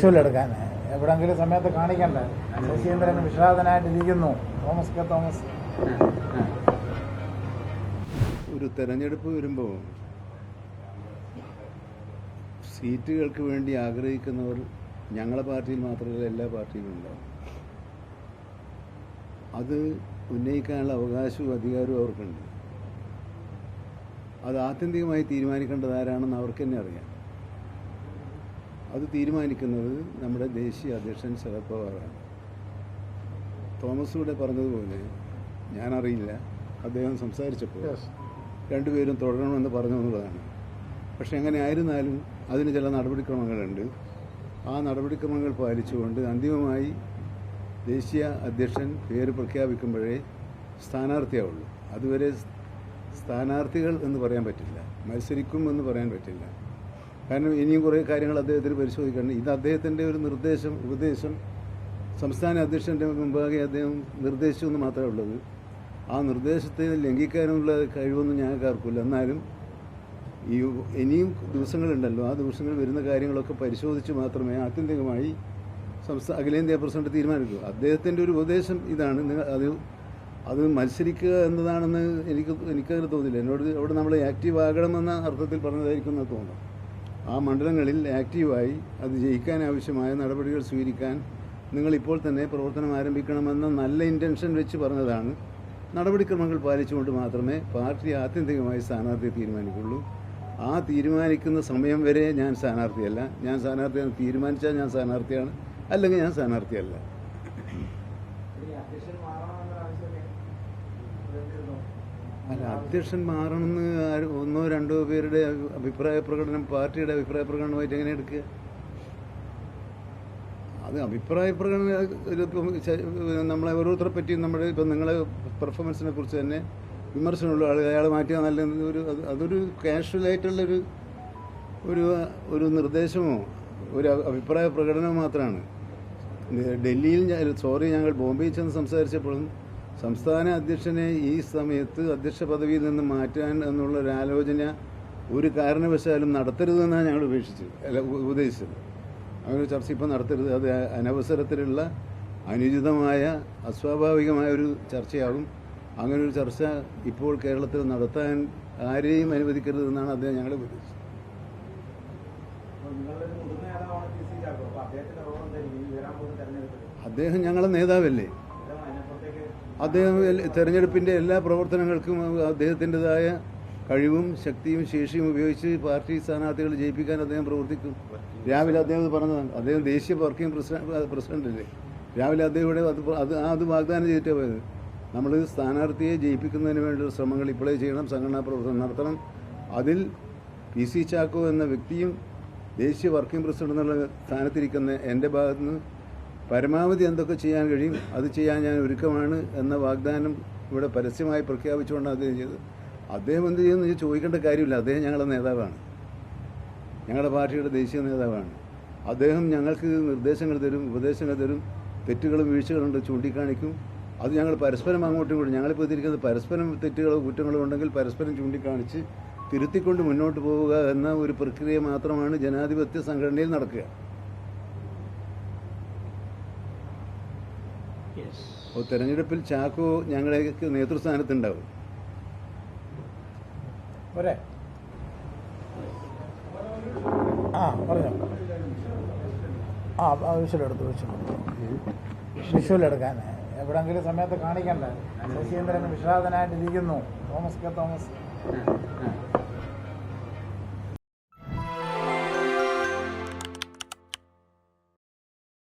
വിഷ്വലെടുക്കാൻ. എവിടെങ്കിലും സമയത്ത് കാണിക്കണ്ടേ. ശശീന്ദ്രൻ വിഷാദനായിട്ടിരിക്കുന്നു തോമസ് കെ തോമസ്. ഒരു തെരഞ്ഞെടുപ്പ് വരുമ്പോൾ സീറ്റുകൾക്ക് വേണ്ടി ആഗ്രഹിക്കുന്നവർ ഞങ്ങളെ പാർട്ടിയിൽ മാത്രമല്ല എല്ലാ പാർട്ടിയിലും ഉണ്ടാവും. അത് ഉന്നയിക്കാനുള്ള അവകാശവും അധികാരവും അവർക്കുണ്ട്. അത് ആത്യന്തികമായി തീരുമാനിക്കേണ്ടത് ആരാണെന്ന് അവർക്ക് തന്നെ അറിയാം. അത് തീരുമാനിക്കുന്നത് നമ്മുടെ ദേശീയ അധ്യക്ഷൻ ശരത് പവാറാണ്. തോമസ് ഇവിടെ പറഞ്ഞതുപോലെ ഞാനറിയില്ല. അദ്ദേഹം സംസാരിച്ചപ്പോൾ രണ്ടുപേരും തുടരണമെന്ന് പറഞ്ഞു എന്നുള്ളതാണ്. പക്ഷെ എങ്ങനെ ആയിരുന്നാലും അതിന് ചില നടപടിക്രമങ്ങളുണ്ട്. ആ നടപടിക്രമങ്ങൾ പാലിച്ചുകൊണ്ട് അന്തിമമായി ദേശീയ അധ്യക്ഷൻ പേര് പ്രഖ്യാപിക്കുമ്പോഴേ സ്ഥാനാർത്ഥിയാവുള്ളൂ അതുവരെ സ്ഥാനാർത്ഥികൾ എന്ന് പറയാൻ പറ്റില്ല. മത്സരിക്കും എന്ന് പറയാൻ പറ്റില്ല. കാരണം ഇനിയും കുറേ കാര്യങ്ങൾ അദ്ദേഹത്തിന് പരിശോധിക്കണം. ഇത് അദ്ദേഹത്തിന്റെ ഒരു നിർദ്ദേശം ഉപദേശം. സംസ്ഥാന അധ്യക്ഷന്റെ മുമ്പാകെ അദ്ദേഹം നിർദ്ദേശിച്ചു എന്ന് മാത്രമേ ഉള്ളത് ആ നിർദ്ദേശത്തെ ലംഘിക്കാനുള്ള കഴിവൊന്നും ഞങ്ങൾക്ക് ആർക്കില്ല എന്നാലും ഈ ഇനിയും ദിവസങ്ങളുണ്ടല്ലോ. ആ ദിവസങ്ങളിൽ വരുന്ന കാര്യങ്ങളൊക്കെ പരിശോധിച്ച് മാത്രമേ ആത്യന്തികമായി സംസ്ഥാന അഖിലേന്ത്യാ പ്രസിഡന്റ് തീരുമാനിക്കൂ. അദ്ദേഹത്തിന്റെ ഒരു ഉപദേശം ഇതാണ്. നിങ്ങൾ അത് അത് മത്സരിക്കുക എന്നതാണെന്ന് എനിക്ക് എനിക്കതിന് തോന്നില്ല. എന്നോട് അവിടെ നമ്മൾ ആക്റ്റീവ് ആകണമെന്ന അർത്ഥത്തിൽ പറഞ്ഞതായിരിക്കും എന്ന് തോന്നുന്നു. ആ മണ്ഡലങ്ങളിൽ ആക്റ്റീവായി അത് ജയിക്കാൻ ആവശ്യമായ നടപടികൾ സ്വീകരിക്കാൻ നിങ്ങൾ ഇപ്പോൾ തന്നെ പ്രവർത്തനം ആരംഭിക്കണമെന്ന നല്ല ഇന്റൻഷൻ വെച്ച് പറഞ്ഞതാണ്. നടപടിക്രമങ്ങൾ പാലിച്ചുകൊണ്ട് മാത്രമേ പാർട്ടി ആത്യന്തികമായി സ്ഥാനാർത്ഥിയെ തീരുമാനിക്കുള്ളൂ. ആ തീരുമാനിക്കുന്ന സമയം വരെ ഞാൻ സ്ഥാനാർത്ഥിയല്ല. ഞാൻ സ്ഥാനാർത്ഥിയാണ് തീരുമാനിച്ചാൽ ഞാൻ സ്ഥാനാർത്ഥിയാണ്. അല്ലെങ്കിൽ ഞാൻ സ്ഥാനാർത്ഥിയല്ല. അല്ല അധ്യക്ഷൻ മാറണമെന്ന് ഒന്നോ രണ്ടോ പേരുടെ അഭിപ്രായ പ്രകടനം പാർട്ടിയുടെ അഭിപ്രായ പ്രകടനമായിട്ട് എങ്ങനെ എടുക്കുക? അത് അഭിപ്രായ പ്രകടനം നമ്മളെ ഓരോരുത്തരെ പറ്റിയും നമ്മുടെ ഇപ്പം നിങ്ങളെ പെർഫോമൻസിനെ കുറിച്ച് തന്നെ വിമർശനമുള്ള ആൾ അയാൾ മാറ്റിയാൽ നല്ല ഒരു അത് അതൊരു കാഷ്വലായിട്ടുള്ളൊരു ഒരു ഒരു നിർദ്ദേശമോ? ഒരു അഭിപ്രായ പ്രകടനമോ മാത്രമാണ് ഡൽഹിയിൽ ഞാൻ- സോറി ഞങ്ങൾ ബോംബെയിൽ ചെന്ന് സംസാരിച്ചപ്പോഴും സംസ്ഥാന അധ്യക്ഷനെ ഈ സമയത്ത് അധ്യക്ഷ പദവിയിൽ നിന്ന് മാറ്റാൻ എന്നുള്ള ഒരു ആലോചന ഒരു കാരണവശാലും നടത്തരുതെന്നാണ് ഞങ്ങൾ ഉപേക്ഷിച്ചത് അല്ല ഉപദേശിച്ചത് അങ്ങനെ ചർച്ച ഇപ്പം നടത്തരുത്. അത് അനവസരത്തിലുള്ള അനുചിതമായ അസ്വാഭാവികമായ ഒരു ചർച്ചയാകും. അങ്ങനെ ഒരു ചർച്ച ഇപ്പോൾ കേരളത്തിൽ നടത്താൻ ആരെയും അനുവദിക്കരുതെന്നാണ് അദ്ദേഹം ഞങ്ങളെ ഉപദേശിച്ചത്. അദ്ദേഹം ഞങ്ങളെ നേതാവല്ലേ? അദ്ദേഹം തെരഞ്ഞെടുപ്പിന്റെ എല്ലാ പ്രവർത്തനങ്ങൾക്കും അദ്ദേഹത്തിന്റെതായ കഴിവും ശക്തിയും ശേഷിയും ഉപയോഗിച്ച് പാർട്ടി സ്ഥാനാർത്ഥികളെ ജയിപ്പിക്കാൻ അദ്ദേഹം പ്രവർത്തിക്കും. രാവിലെ അദ്ദേഹം പറഞ്ഞതാണ്. അദ്ദേഹം ദേശീയ വർക്കിംഗ് പ്രസിഡന്റ് പ്രസിഡന്റല്ലേ. രാവിലെ അദ്ദേഹം ഇവിടെ അത് അത് അത് വാഗ്ദാനം ചെയ്തിട്ടേ പോയത്. നമ്മൾ സ്ഥാനാർത്ഥിയെ ജയിപ്പിക്കുന്നതിന് വേണ്ടിയുള്ള ശ്രമങ്ങൾ ഇപ്പോഴേ ചെയ്യണം സംഘടനാ പ്രവർത്തനം നടത്തണം. അതിൽ പി സി ചാക്കോ എന്ന വ്യക്തിയും ദേശീയ വർക്കിംഗ് പ്രസിഡന്റ് എന്നുള്ള സ്ഥാനത്തിരിക്കുന്ന എന്റെ ഭാഗത്ത് നിന്ന് പരമാവധി എന്തൊക്കെ ചെയ്യാൻ കഴിയും അത് ചെയ്യാൻ ഞാൻ ഒരുക്കമാണ് എന്ന വാഗ്ദാനം ഇവിടെ പരസ്യമായി പ്രഖ്യാപിച്ചുകൊണ്ടാണ് അദ്ദേഹം ചെയ്തത്. അദ്ദേഹം എന്ത് ചെയ്യുമെന്ന് ചോദിക്കേണ്ട കാര്യമില്ല. അദ്ദേഹം ഞങ്ങളുടെ നേതാവാണ്. ഞങ്ങളുടെ പാർട്ടിയുടെ ദേശീയ നേതാവാണ്. അദ്ദേഹം ഞങ്ങൾക്ക് നിർദ്ദേശങ്ങൾ തരും ഉപദേശങ്ങൾ തരും തെറ്റുകളും വീഴ്ചകളുണ്ട് ചൂണ്ടിക്കാണിക്കും. അത് ഞങ്ങൾ പരസ്പരം അങ്ങോട്ടും ഇങ്ങോട്ടും ഞങ്ങളിപ്പോൾ ഇതിരിക്കുന്നത് പരസ്പരം തെറ്റുകളോ കുറ്റങ്ങളോ ഉണ്ടെങ്കിൽ പരസ്പരം ചൂണ്ടിക്കാണിച്ച് തിരുത്തിക്കൊണ്ട് മുന്നോട്ട് പോവുക എന്ന ഒരു പ്രക്രിയ മാത്രമാണ് ജനാധിപത്യ സംഘടനയിൽ നടക്കുക. അപ്പോൾ തെരഞ്ഞെടുപ്പിൽ ചാക്കോ ഞങ്ങളേക്ക് നേതൃസ്ഥാനത്തുണ്ടാവും. പോരെ. ആ പറഞ്ഞോ. ആ ആ വിഷു വിഷ്വലെടുക്കാൻ എവിടെങ്കിലും സമയത്ത് കാണിക്കണ്ടേ? ശശീന്ദ്രൻ വിഷാദനായിട്ടിരിക്കുന്നു. Thomas K Thomas.